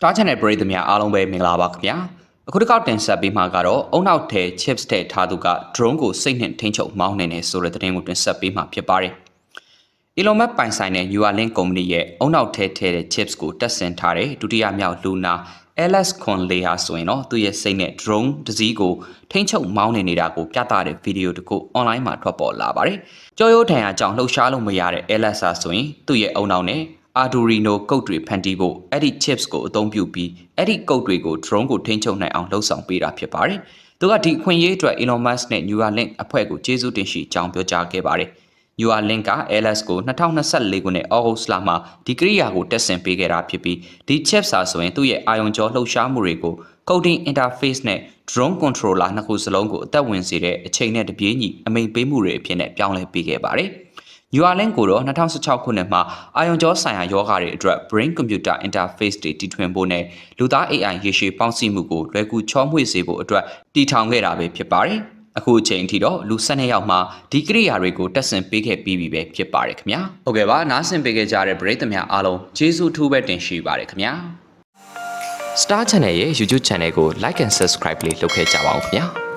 Star Channel ပရိသတ်များအားလုံးပဲမင်္ဂလာပါခင်ဗျာအခုတစ်ခေါက်တင်ဆက်ပေးမှာကတော့အုံနောက်ထဲ chips တဲ့ထားသူက drone ကိုစိတ်နှင့်ထိန်းချုပ်မောင်းနေတယ်ဆိုတဲ့သတင်းကိုတင်ဆက်ပေးမှာဖြစ်ပါတယ် Elon Musk ပိုင်ဆိုင်တဲ့ Neuralink ကုမ္ပဏီရဲ့အုံနောက်ထဲထည့်တဲ့ chips ကိုတက်ဆင်ထားတဲ့ဒုတိယမြောက်လူနာ Alex Conley ဟာဆိုရင်တော့သူ့ရဲ့စိတ်နဲ့ drone တစ်စီးကိုထိန်းချုပ်မောင်းနေနေတာကိုပြသတဲ့ဗီဒီယိုတစ်ခု online မှာထွက်ပေါ်လာပါတယ်။ကြောရိုးထံအကြောင်းလှုပ်ရှားလို့မရတဲ့ Alex ဟာဆိုရင်သူ့ရဲ့အုံနောက်နဲ့ Arduino ကုတ်တွေဖန်တီးဖို့အဲ့ဒီ chips ကိုအသုံးပြုပြီးအဲ့ဒီကုတ်တွေကို drone ကိုထိန်းချုပ်နိုင်အောင်လှုပ်ဆောင်ပေးတာဖြစ်ပါတယ်။သူကဒီအခွင့်အရေးအတွက် Elon Musk နဲ့ Neuralink အဖွဲ့ကိုကျေးဇူးတင်ရှိကြောင်းပြောကြားခဲ့ပါတယ်။ Neuralink က LS ကို2024ခုနှစ်ဩဂုတ်လမှာဒီကိရိယာကိုတက်ဆင်ပေးခဲ့တာဖြစ်ပြီးဒီ chips စာဆိုရင်သူ့ရဲ့အာယုံကြောလှုပ်ရှားမှုတွေကို coding interface နဲ့ drone controller နှစ်ခုစလုံးကိုအသက်ဝင်စေတဲ့အချိန်နဲ့တပြေးညီအမိန်ပေးမှုတွေအဖြစ်နဲ့ပြောင်းလဲပေးခဲ့ပါတယ်။ Neuralink ကိုတော့2016ခုနှစ်မှာအာယုံကြောဆိုင်ရာယောဂတွေအတွက် brain computer interface တွေတည်ထွင်ဖို့နဲ့လူသား AI ရေရှည်ပေါင်းစည်းမှုကိုလွယ်ကူချောမွေ့စေဖို့အတွက်တည်ထောင်ခဲ့တာပဲဖြစ်ပါတယ်။အခုအချိန်အထိတော့လူ12ယောက်မှဒီကိရိယာတွေကိုတက်ဆင်ပေးခဲ့ပြီးပြီပဲဖြစ်ပါတယ်ခင်ဗျာ။ဟုတ်ကဲ့ပါနားဆင်ပေးခဲ့ကြတဲ့ပရိသတ်များအားလုံးကျေးဇူးထူးပဲတင်ရှိပါတယ်ခင်ဗျာ။ Star Channel ရဲ့ YouTube Channel ကို Like and Subscribe လေးလုပ်ခဲ့ကြပါဦးခင်ဗျာ။